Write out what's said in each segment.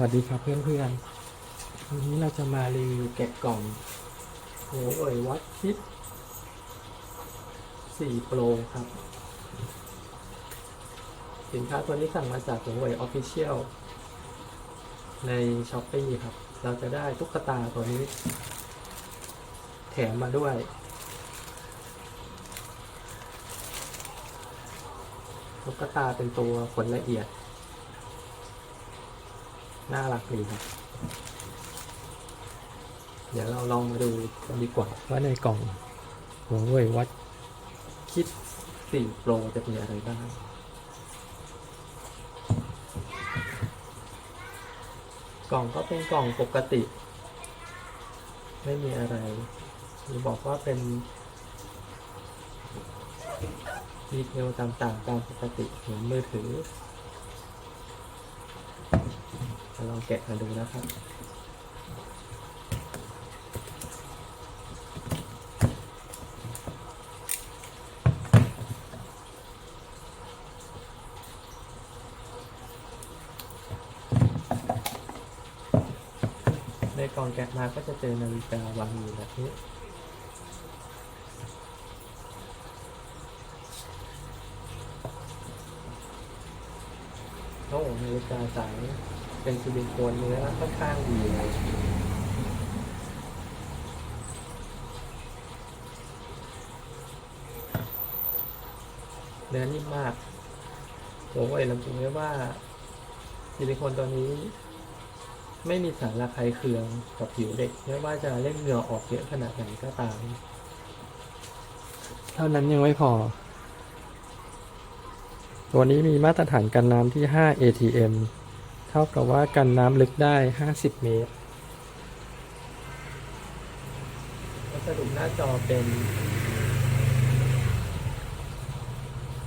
วัสดีครับเพื่อนๆวันนี้เราจะมารีวิวแกะกล่องโหเอ่ยวัดคิด4 Pro ครับ สินค้าตัวนี้สั่งมาจากหัวเว่ยออฟฟิเชียลใน s h อ p e e ครับ เราจะได้ตุ๊กตาตัวนี้ แถมมาด้วย ตุ๊กตาเป็นตัวขนละเอียด น่ารักดีครับ เดี๋ยวเราลองมาดูกันดีกว่าว่าในกล่องหัวเว่ยวัดคิด4 Pro จะมีอะไรบ้างกล่องก็เป็นกล่องปกติ ไม่มีอะไรมีบอกว่าเป็นดีเทลต่างๆตามปกติเหมือนมือถือ จะลองแกะมาดูนะครับในกล่องแกะมาก็จะเจอนาฬิกาวางอยู่แบบนี้โอ้นาฬิกาสาย เป็นซิลิโคนเนื้อค่อนข้างดีเลยเนื้อนิ่มมากผมเอ่ยลำพึงไว้ว่าซิลิโคนตัวนี้ ไม่มีสารระคายเคืองกับผิวเด็กไม่ว่าจะเล่นเหงื่อออกเยอะขนาดไหนก็ตาม เท่านั้นยังไม่พอ ตัวนี้มีมาตรฐานกันน้ำที่ 5 ATM เท่ากับว่ากันน้ำลึกได้ 50 เมตรสดุหน้าจอเป็น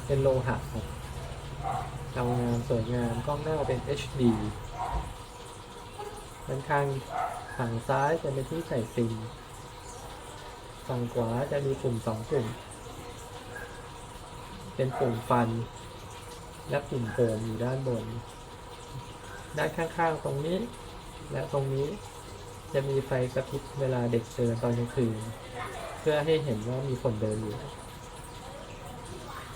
เป็นโลหะครับเงางามสวยงามกล้องหน้าเป็น HD ด้านข้างฝั่งซ้ายจะเป็นที่ใส่ซิมฝั่งขวาจะมีปุ่มสองปุ่ม เป็นปุ่มฟัน และปุ่มโฮมอยู่ด้านบน ด้านข้างๆตรงนี้ และตรงนี้จะมีไฟกระพริบเวลาเด็กเดินตอนกลางคืน เพื่อให้เห็นว่ามีคนเดินอยู่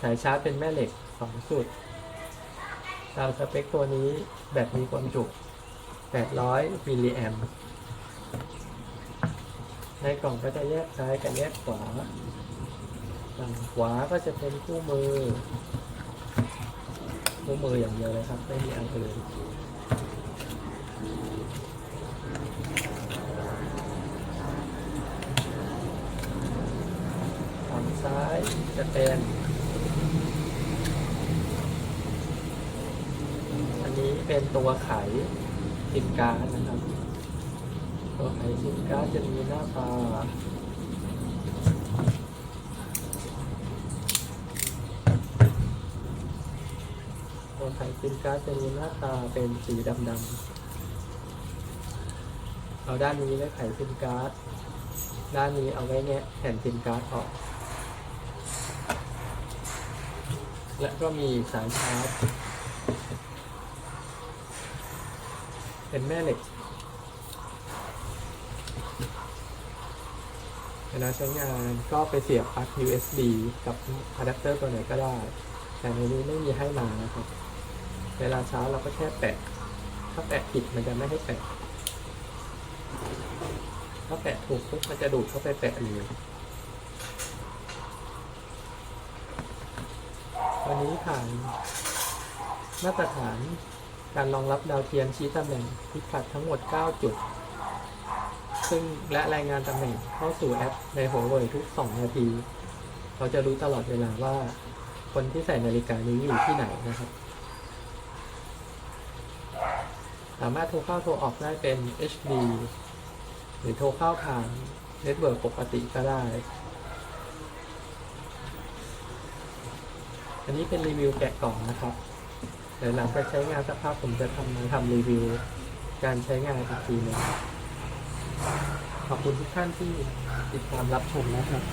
สายชาร์จเป็นแม่เหล็กสองจุดตามสเปคตัวนี้แบตมีความจุ800มิลลิแอมในกล่องก็จะแยกซ้ายกับแยกขวาฝั่งขวาก็จะเป็นคู่มือ คู่มืออย่างเดียวเลยครับ ไม่มีอันอื่น ฝั่ง ซ้จะเป็นอันนี้เป็นตัวไขสินการนะครับ ตัวไขสินการจะมีหน้าตาตัวไขสินการจะมีหน้าตาเป็นสีดำๆเอาด้านนี้ไว้ไขสินการดด้านนี้เอาไว้แงะแผ่นสินการดออก และก็มีสายชาร์จเป็นแม่เหล็กเวลาใช้งานก็ไปเสียบปลั๊ก USB กับอะแดปเตอร์ตัวไหนก็ได้ แต่ในนี้ไม่มีให้มานะครับ เวลาชาร์จเราก็แค่แปะถ้าแปะผิดมันจะไม่ให้แปะถ้าแปะถูกปุ๊บมันจะดูดเข้าไปแปะเลย วันนี้ผ่านมาตรฐานการรองรับดาวเทียมชี้ตำแหน่งพิกัดทั้งหมด 9 จุด ซึ่งและรายงานตำแหน่งเข้าสู่แอปในหัวเว่ยทุก 2 นาที เราจะรู้ตลอดเวลาว่าคนที่ใส่นาฬิกานี้อยู่ที่ไหนนะครับ สามารถโทรเข้าโทรออกได้เป็น HD หรือโทรเข้าผ่านเน็ตเวิร์กปกติก็ได้ อันนี้เป็นรีวิวแกะกล่องนะครับเดี๋ยวหลังจากใช้งานสักพักผมจะทำมาทำรีวิว การใช้งานอีกทีหนึงขอบคุณทุกท่านที่ติดตามรับชมนะครับ